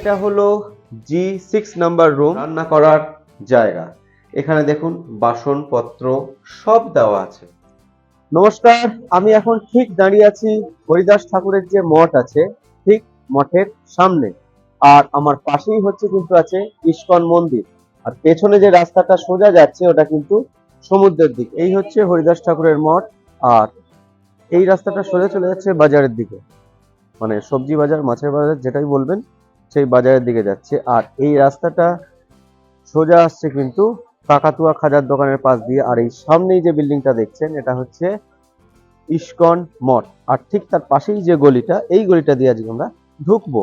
এটা হলো G six number room রান্না করার জায়গা। এখানে দেখুন বাসনপত্র সব দেওয়া আছে। নমস্কার, আমি এখন ঠিক দাঁড়িয়ে আছি হরিদাস ঠাকুরের যে মঠ আছে, ঠিক মঠের সামনে। আর আমার পাশেই হচ্ছে কিন্তু আছে ইস্কন মন্দির। আর পেছনে যে রাস্তাটা সোজা যাচ্ছে, ওটা কিন্তু সমুদ্রের দিক। এই হচ্ছে হরিদাস ঠাকুরের মঠ। আর এই রাস্তাটা সোজা চলে যাচ্ছে বাজারের দিকে। মানে সবজি বাজার, মাছের বাজার, যেটাই বলবেন সেই বাজারের দিকে যাচ্ছে। আর এই রাস্তাটা সোজা আসছে কিন্তু কাকাতুয়া খাজার দোকানের পাশ দিয়ে। আর এই সামনেই যে বিল্ডিংটা দেখছেন, এটা হচ্ছে ইস্কন মঠ। আর ঠিক তার পাশেই যে গলিটা, এই গলিটা দিয়ে আজকে আমরা ঢুকবো।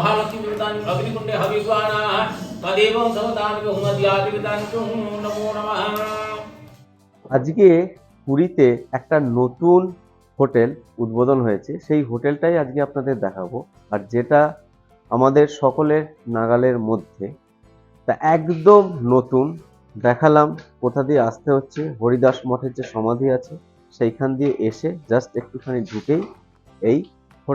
অগ্নিকুণ্ডে হবিষ্বানা তদেবং সমতান হুমদিয়াদি বিদান নমো নমঃ আজকে পুরীতে একটা নতুন হোটেল উদ্বোধন হয়েছে। সেই হোটেলটাই আজকে আপনাদের দেখাবো। আর যেটা আমাদের সকলের নাগালের মধ্যে, তা একদম নতুন। দেখালাম কোথা দিয়ে আসতে হচ্ছে। হরিদাস মঠের যে সমাধি আছে, সেইখান দিয়ে এসে জাস্ট একটুখানি ঢুকেই এই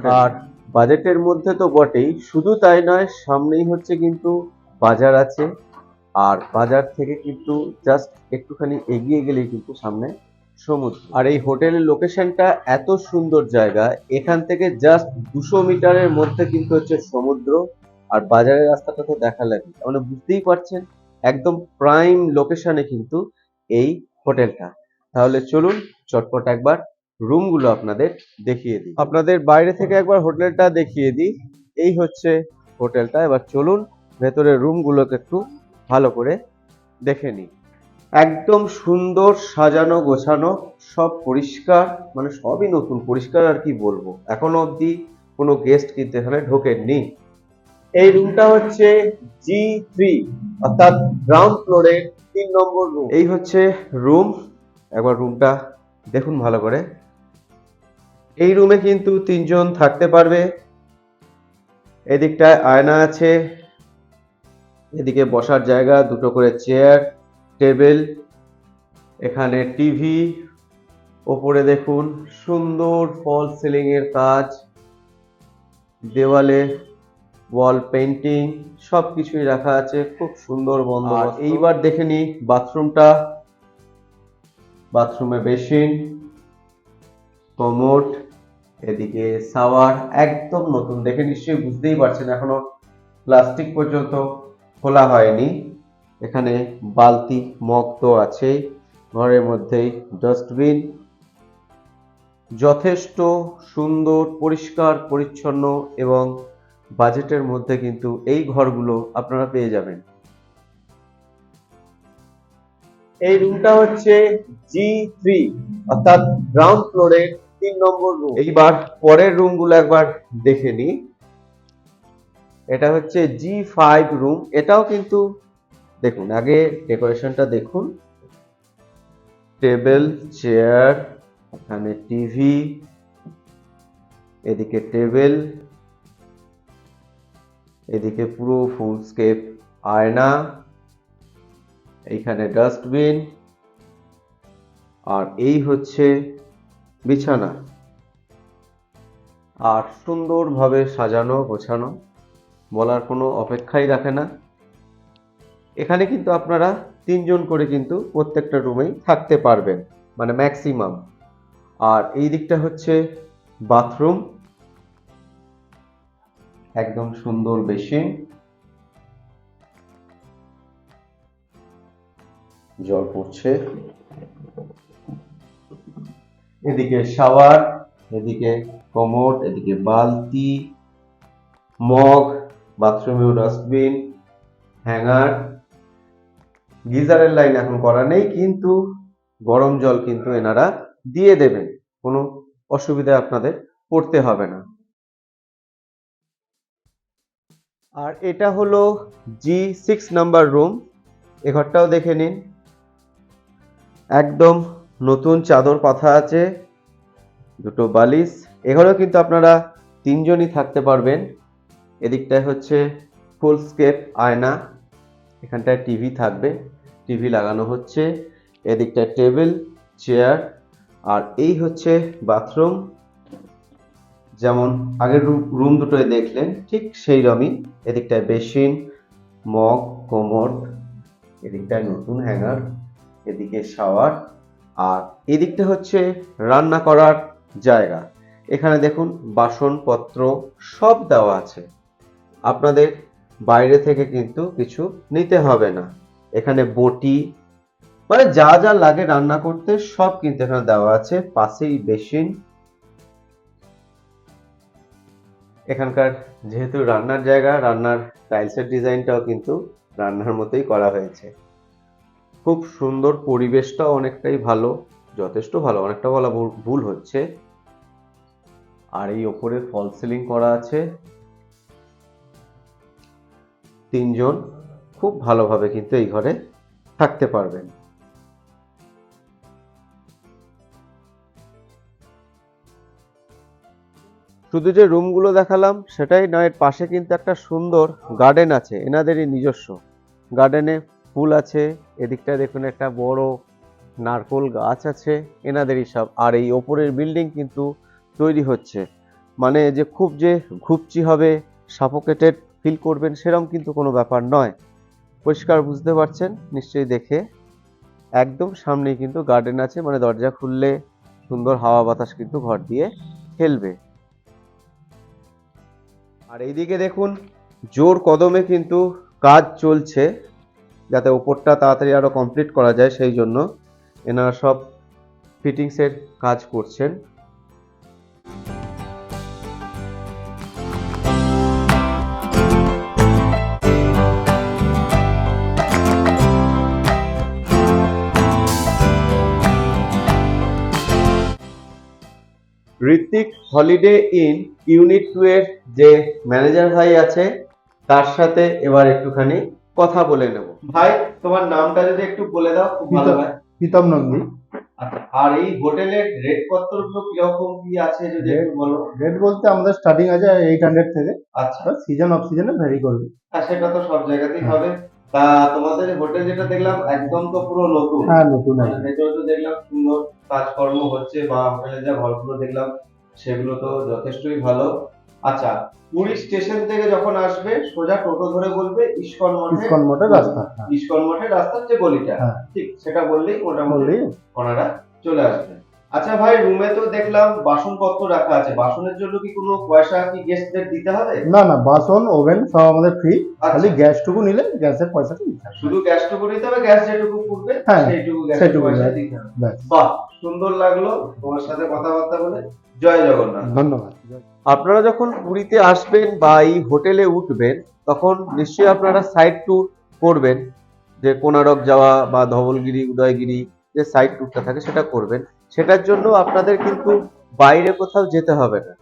আর বাজেটের মধ্যে তো বটেই, শুধু তাই নয়, সামনেই হচ্ছে কিন্তু বাজার আছে। আর বাজার থেকে কিন্তু জাস্ট একটুখানি এগিয়ে গেলেই কিন্তু সামনে সমুদ্র। আর এই হোটেলের লোকেশনটা এত সুন্দর জায়গা, এখান থেকে জাস্ট দুশো মিটারের মধ্যে কিন্তু হচ্ছে সমুদ্র। আর বাজারের রাস্তাটা তো দেখা লাগে মানে বুঝতেই পারছেন, একদম প্রাইম লোকেশনে কিন্তু এই হোটেলটা। তাহলে চলুন, চটপট একবার রুমগুলো আপনাদের দেখিয়ে দিই। আপনাদের বাইরে থেকে একবার হোটেলটা দেখিয়ে দিই। এই হচ্ছে হোটেলটা। এবার চলুন ভেতরের রুমগুলোকে একটু ভালো করে দেখে নিই। একদম সুন্দর সাজানো গোছানো, সব পরিষ্কার মানে সবই নতুন, পরিষ্কার আর কি বলব। এখনও অবধি কোনো গেস্ট কিন্তু এখানে ঢোকেননি। এই রুমটা হচ্ছে জি থ্রি অর্থাৎ গ্রাউন্ড ফ্লোরের তিন নম্বর রুম। এই হচ্ছে রুম। একবার রুমটা দেখুন ভালো করে। এই রুমে কিন্তু তিনজন থাকতে পারবে। এদিকটায় আয়না আছে। এদিকে বসার জায়গা, দুটো করে চেয়ার, টেবিল, এখানে টিভি, ওপরে দেখুন সুন্দর ফল সিলিং এর কাজ, দেওয়ালে ওয়াল পেন্টিং সব কিছুই রাখা আছে, খুব সুন্দর বন্দোবস্ত। এইবার দেখে নি বাথরুমটা। বাথরুমে বেসিন কমোড এদিকে সাওয়ার একদম নতুন, দেখে নিশ্চয়ই বুঝতেই পারছেন এখনও প্লাস্টিক পর্যন্ত খোলা হয়নি। এখানে বালতি, মগ তো আছেই, ঘরের মধ্যেই ডাস্টবিন। যথেষ্ট সুন্দর, পরিষ্কার, পরিচ্ছন্ন এবং বাজেটের মধ্যে কিন্তু এই ঘরগুলো আপনারা পেয়ে যাবেন। এই রুমটা হচ্ছে জি থ্রি অর্থাৎ গ্রাউন্ড ফ্লোরের তিন নম্বর রুম এইবার পরের রুমগুলো একবার দেখে এটা হচ্ছে জি ফাইভ রুম এটাও কিন্তু, দেখুন, আগে ডেকোরেশনটা দেখুন। টেবিল চেয়ার এখানে টিভি এদিকে টেবিল এদিকে পুরো ফুলস্কেপ, আয়না, এইখানে ডাস্টবিন আর এই হচ্ছে বিছানা। আর সুন্দরভাবে সাজানো, গোছানো বলার কোনো অপেক্ষাই রাখে না। এখানে কিন্তু আপনারা তিনজন করে কিন্তু প্রত্যেকটা রুমেই থাকতে পারবেন মানে ম্যাক্সিমাম। আর এই দিকটা হচ্ছে বাথরুম। একদম সুন্দর বেসিন জল পড়ছে। এদিকে শাওয়ার, এদিকে কমোড, এদিকে বালতি, মগ বাথরুমেও ডাস্টবিন, হ্যাঙ্গার। গিজারের লাইন এখন করা নেই, কিন্তু গরম জল কিন্তু এনারা দিয়ে দেবেন। কোনো অসুবিধায় আপনাদের পড়তে হবে না। আর এটা হলো জি সিক্স নাম্বার রুম। এ ঘরটাও দেখে নিন। একদম নতুন চাদর পাথা আছে, দুটো বালিশ। এখানেও কিন্তু আপনারা তিনজনই থাকতে পারবেন। এদিকটায় হচ্ছে ফুল স্কেপ আয়না, এখানটায় টিভি থাকবে, টিভি লাগানো হচ্ছে। এদিকটায় টেবিল, চেয়ার, আর এই হচ্ছে বাথরুম। যেমন আগের রুম দুটোয় দেখলেন, ঠিক সেই রকমই এদিকটায় বেসিন, মগ, কোমর, এদিকটায় নতুন হ্যাঙ্গার, এদিকে শাওয়ার। আর এদিকটা হচ্ছে রান্না করার জায়গা। এখানে দেখুন বাসনপত্র সব দেওয়া আছে। আপনাদের বাইরে থেকে কিন্তু কিছু নিতে হবে না। এখানে বটি মানে যা যা লাগে রান্না করতে সব কিন্তু এখানে দেওয়া আছে। পাশেই বেসিন। এখানকার যেহেতু রান্নার জায়গা, রান্নার টাইলসের ডিজাইনটাও কিন্তু রান্নার মতোই করা হয়েছে। খুব সুন্দর পরিবেশটাও অনেকটাই ভালো, যথেষ্ট ভালো, অনেকটা বলা ভুল- হচ্ছে। আর এই ওপরে ফল সিলিং করা আছে। তিনজন খুব ভালোভাবে কিন্তু এই ঘরে থাকতে পারবেন। শুধু যে রুমগুলো দেখালাম, সেটাই নয় পাশে কিন্তু একটা সুন্দর গার্ডেন আছে, এনাদেরই নিজস্ব। গার্ডেনে ফুল আছে, এদিকটায় দেখুন একটা বড় নারকোল গাছ আছে, এনাদেরই সব। আর এই ওপরের বিল্ডিং কিন্তু তৈরি হচ্ছে। মানে যে খুব যে ঘুপচি হবে সাফোকেটেড ফিল করবেন সেরকম কিন্তু কোনো ব্যাপার নয়। পরিষ্কার বুঝতে পারছেন? নিশ্চয়ই দেখে। একদম সামনেই কিন্তু গার্ডেন আছে মানে দরজা খুললে সুন্দর হাওয়া বাতাস কিন্তু ঘর দিয়ে খেলবে। আর এইদিকে দেখুন, জোর কদমে কিন্তু কাজ চলছে। যাতে ওপরটা তাড়াতাড়ি আরও কমপ্লিট করা যায় সেই জন্য এনারা সব ফিটিংসের কাজ করছেন। Ritwik holiday inn unit two এর যে ম্যানেজার ভাই আছে, তার সাথে এবার একটুখানি কথা বলে নেব। ভাই তোমার নামটা যদি একটু বলে দাও খুব ভালো হয়। প্রীতম নন্দী। আচ্ছা আর এই হোটেলের রেট পত্রগুলো কীরকম কি আছে যদি একটু বলো? রেট বলতে আমাদের স্টার্টিং আছে এইট হান্ড্রেড থেকে। আচ্ছা। সিজন অফ সিজনে ভ্যারি করবে। আর সেটা তো সব জায়গাতেই হবে। তা তোমাদের হোটেল যেটা দেখলাম একদম তো পুরো নতুন। হ্যাঁ নতুন ভেতরে তো দেখলাম সুন্দর কাজকর্ম হচ্ছে বা হোটেলের যা ঘরগুলো দেখলাম সেগুলো তো যথেষ্টই ভালো। আচ্ছা পুরী স্টেশন থেকে যখন আসবে সোজা টোটো ধরে বলবে ইস্কন মঠে ইস্কন মঠের রাস্তা হ্যাঁ ইস্কন মঠের রাস্তার যে গলিটা হ্যাঁ। ঠিক সেটা বললেই মোটামুটি ওনারা চলে আসবে আচ্ছা ভাই রুমে তো দেখলাম বাসনপত্র রাখা আছে। বাসনের জন্য কি কোনো পয়সা কি গেস্টদের দিতে হবে? না না বাসন ওভেন সব আমাদের ফ্রি আচ্ছা। খালি গ্যাসটুকু নিলে গ্যাসের পয়সাটা দিতে হবে। শুধু গ্যাসটুকু নিতে হবে গ্যাস যেটুকু পুড়বে হ্যাঁ, সেইটুকু গ্যাসের সেইটুকু পয়সা দিতে হবে। বাহ সুন্দর লাগল তোমার সাথে কথাবার্তা বলে। জয় জগন্নাথ। ধন্যবাদ। আপনারা যখন পুরীতে আসবেন বা এই হোটেলে উঠবেন তখন নিশ্চয়ই আপনারা সাইড ট্যুর করবেন। যে কোনারক যাওয়া বা ধবলগিরি উদয়গিরি যে সাইড ট্যুরটা থাকে সেটা করবেন। সেটার জন্য আপনাদের কিন্তু বাইরে কোথাও যেতে হবে না।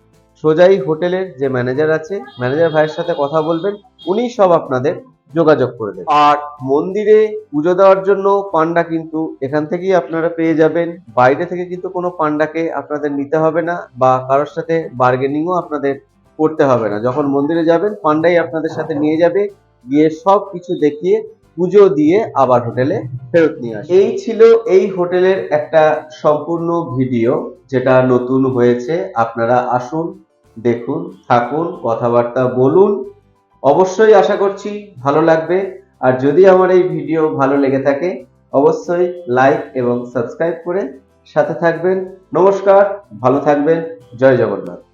সোজাই হোটেলের যে ম্যানেজার আছে, ম্যানেজার ভাইয়ের সাথে কথা বলবেন, উনি সব আপনাদের যোগাযোগ করে দেবেন। আর মন্দিরে পুজো দেওয়ার জন্য পান্ডা কিন্তু এখান থেকেই আপনারা পেয়ে যাবেন। বাইরে থেকে কিন্তু কোনো পান্ডাকে আপনাদের নিতে হবে না বা কারোর সাথে বার্গেনিংও আপনাদের করতে হবে না। যখন মন্দিরে যাবেন, পান্ডাই আপনাদের সাথে নিয়ে যাবে, গিয়ে সব কিছু দেখিয়ে পুজো দিয়ে আবার হোটেলে ফেরত নিয়ে আসে। এই ছিল এই হোটেলের একটা সম্পূর্ণ ভিডিও, যেটা নতুন হয়েছে। আপনারা আসুন, দেখুন, থাকুন, কথাবার্তা বলুন। অবশ্যই আশা করছি ভালো লাগবে। আর যদি আমার এই ভিডিও ভালো লেগে থাকে, অবশ্যই লাইক এবং সাবস্ক্রাইব করে সাথে থাকবেন। নমস্কার, ভালো থাকবেন। জয় জগন্নাথ।